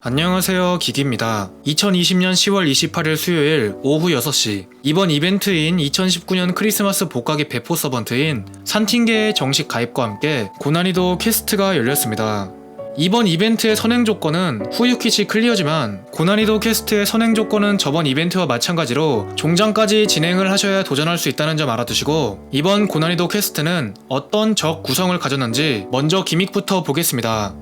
안녕하세요 기기입니다. 2020년 10월 28일 수요일 오후 6시 이번 이벤트인 2019년 크리스마스 복가기 배포 서번트인 산틴계의 정식 가입과 함께 고난이도 퀘스트가 열렸습니다. 이번 이벤트의 선행 조건은 후유키치 클리어지만 고난이도 퀘스트의 선행 조건은 저번 이벤트와 마찬가지로 종장까지 진행을 하셔야 도전할 수 있다는 점 알아두시고 이번 고난이도 퀘스트는 어떤 적 구성을 가졌는지 먼저 기믹부터 보겠습니다.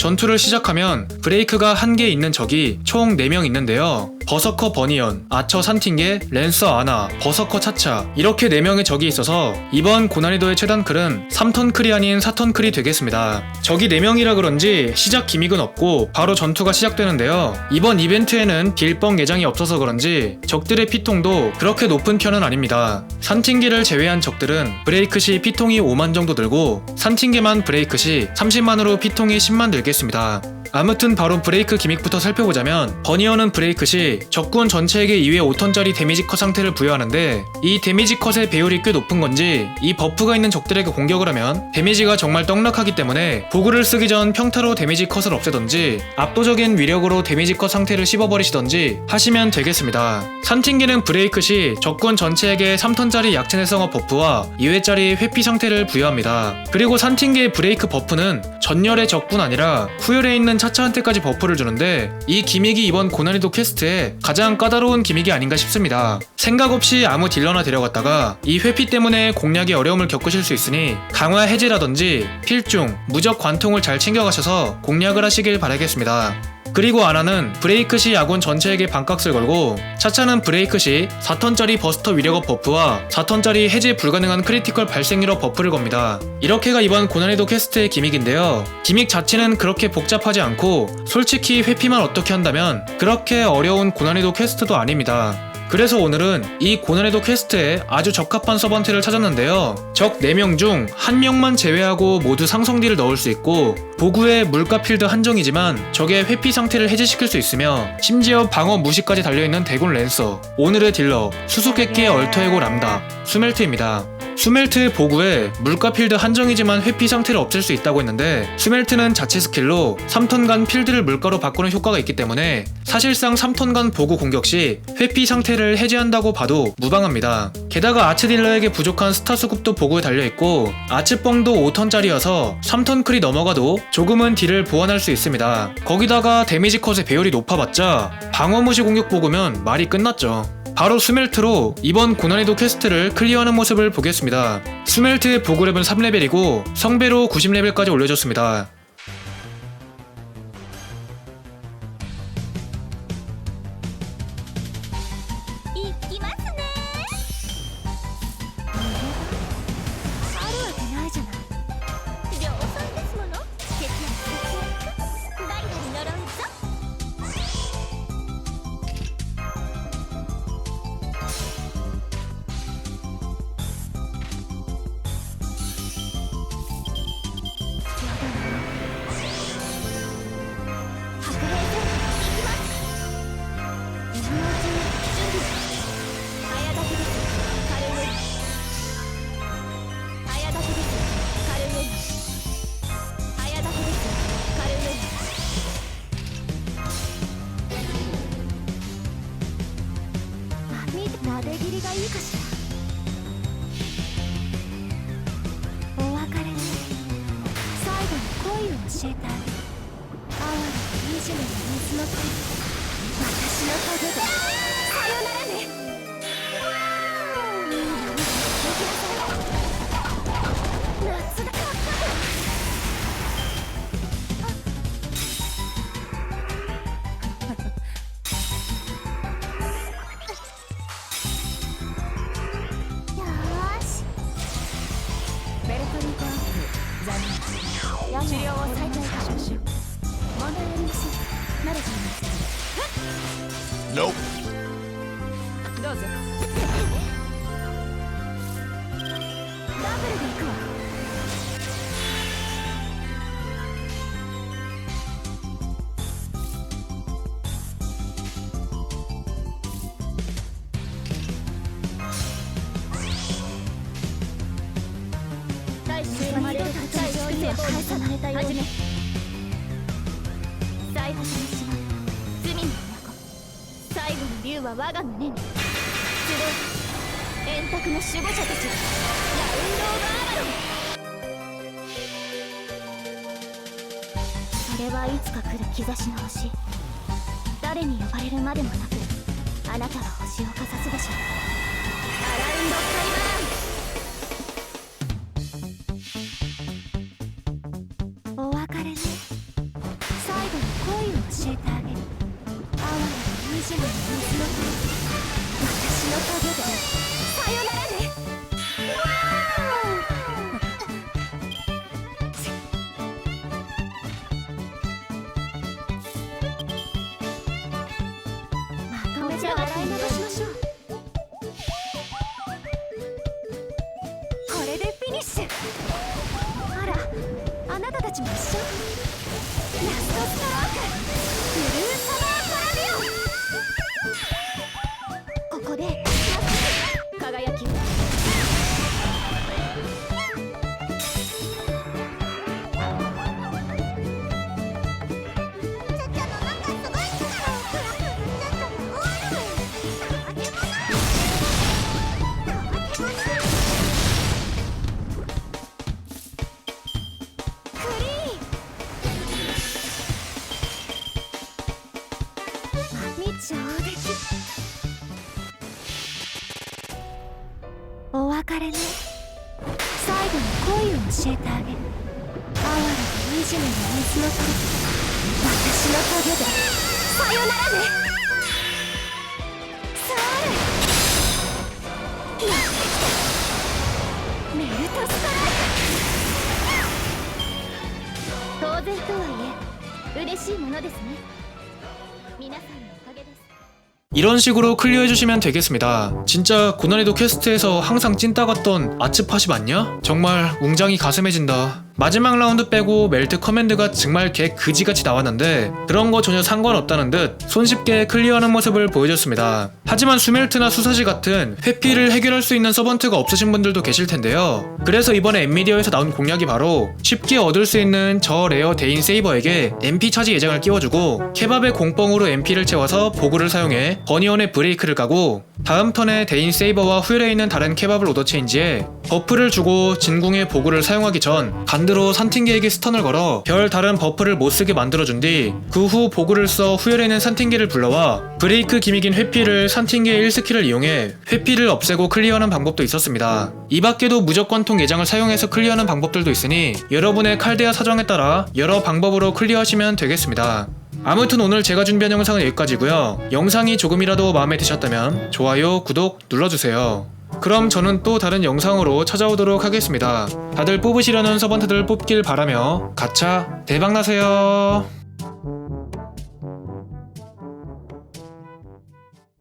전투를 시작하면 브레이크가 한 개 있는 적이 총 4명 있는데요. 버서커 버니언, 아처 산틴게, 랜서 아나, 버서커 차차 이렇게 4명의 적이 있어서 이번 고난이도의 최단클은 3턴 클이 아닌 4턴 클이 되겠습니다. 적이 4명이라 그런지 시작 기믹은 없고 바로 전투가 시작되는데요. 이번 이벤트에는 딜뻥 예정이 없어서 그런지 적들의 피통도 그렇게 높은 편은 아닙니다. 산틴게를 제외한 적들은 브레이크 시 피통이 5만 정도 들고 산틴게만 브레이크 시 30만으로 피통이 10만 들 겠습니다. 아무튼 바로 브레이크 기믹부터 살펴보자면 버니어는 브레이크 시 적군 전체에게 2회 5턴짜리 데미지 컷 상태를 부여하는데 이 데미지 컷의 배율이 꽤 높은 건지 이 버프가 있는 적들에게 공격을 하면 데미지가 정말 떡락하기 때문에 보그를 쓰기 전 평타로 데미지 컷을 없애던지 압도적인 위력으로 데미지 컷 상태를 씹어버리시던지 하시면 되겠습니다. 산틴기는 브레이크 시 적군 전체에게 3턴짜리 약체 내성어 버프와 2회짜리 회피 상태를 부여합니다. 그리고 산틴기의 브레이크 버프는 전열의 적뿐 아니라 후열에 있는 차차한테까지 버프를 주는데 이 기믹이 이번 고난이도 퀘스트에 가장 까다로운 기믹이 아닌가 싶습니다. 생각 없이 아무 딜러나 데려갔다가 이 회피 때문에 공략에 어려움을 겪으실 수 있으니 강화 해제라든지 필중, 무적 관통을 잘 챙겨가셔서 공략을 하시길 바라겠습니다. 그리고 아나는 브레이크 시 아군 전체에게 반값을 걸고 차차는 브레이크 시 4턴짜리 버스터 위력업 버프와 4턴짜리 해제 불가능한 크리티컬 발생률업 버프를 겁니다. 이렇게가 이번 고난이도 퀘스트의 기믹인데요. 기믹 자체는 그렇게 복잡하지 않고 솔직히 회피만 어떻게 한다면 그렇게 어려운 고난이도 퀘스트도 아닙니다. 그래서 오늘은 이 고난이도 퀘스트에 아주 적합한 서번트를 찾았는데요. 적 4명 중 1명만 제외하고 모두 상성딜을 넣을 수 있고 보구의 물가 필드 한정이지만 적의 회피 상태를 해제시킬 수 있으며 심지어 방어 무시까지 달려있는 대군 랜서 오늘의 딜러 수수께끼의 얼터에고 람다 수멜트입니다. 수멜트의 보구에 물가 필드 한정이지만 회피 상태를 없앨 수 있다고 했는데 수멜트는 자체 스킬로 3턴간 필드를 물가로 바꾸는 효과가 있기 때문에 사실상 3턴간 보구 공격 시 회피 상태를 해제한다고 봐도 무방합니다. 게다가 아츠 딜러에게 부족한 스타 수급도 보구에 달려있고 아츠뻥도 5턴짜리여서 3턴 클이 넘어가도 조금은 딜을 보완할 수 있습니다. 거기다가 데미지 컷의 배율이 높아봤자 방어 무시 공격 보구면 말이 끝났죠. 바로 스멜트로 이번 고난이도 퀘스트를 클리어하는 모습을 보겠습니다. 스멜트의 보그랩은 3레벨이고 성배로 90레벨까지 올려줬습니다. 教えた哀れ惨めに水の手私の影で。だ残念治療を再開いたしましょう問題ありません慣れちゃいます Nope. どうぞダブルで行くわはい最の罪の最後の竜は我がに・それはいつか来る兆しの星。誰に呼ばれるまでもなくあなたは星をかざすでしょう。アラウンド・カリ惨めな水の私の影でさよならねまとめて洗い流しましょうこれでフィニッシュあらあなたたちも一緒ラストストロー上出来お別れね。最後に恋を教えてあげる哀れな惨めな水の鳥私の影でさよなら。ねソウルやってきたメルトストライク当然とはいえ嬉しいものですね皆さんのおかげです 이런 식으로 클리어 해주시면 되겠습니다. 진짜 고난이도 퀘스트에서 항상 찐따 같던 아츠팟이 맞냐? 정말 웅장이 가슴해진다. 마지막 라운드 빼고 멜트 커맨드가 정말 개 그지같이 나왔는데 그런 거 전혀 상관없다는 듯 손쉽게 클리어하는 모습을 보여줬습니다. 하지만 수멜트나 수사지 같은 회피를 해결할 수 있는 서번트가 없으신 분들도 계실 텐데요. 그래서 이번에 엔미디어에서 나온 공략이 바로 쉽게 얻을 수 있는 저 레어 데인 세이버에게 MP 차지 예장을 끼워주고 케밥의 공뻥으로 MP를 채워서 보그를 사용해 버니언의 브레이크를 까고 다음 턴에 데인 세이버와 후열에 있는 다른 케밥을 오더체인지에 버프를 주고 진궁의 보그를 사용하기 전 반드로 산팅계에게 스턴을 걸어 별 다른 버프를 못쓰게 만들어준 뒤 그 후 보그를 써 후열에 있는 산팅계를 불러와 브레이크 기믹인 회피를 산팅계의 1스킬을 이용해 회피를 없애고 클리어하는 방법도 있었습니다. 이 밖에도 무조건통 예장을 사용해서 클리어하는 방법들도 있으니 여러분의 칼데아 사정에 따라 여러 방법으로 클리어하시면 되겠습니다. 아무튼 오늘 제가 준비한 영상은 여기까지고요. 영상이 조금이라도 마음에 드셨다면 좋아요, 구독 눌러주세요. 그럼 저는 또 다른 영상으로 찾아오도록 하겠습니다. 다들 뽑으시려는 서번트들 뽑길 바라며 가차 대박나세요.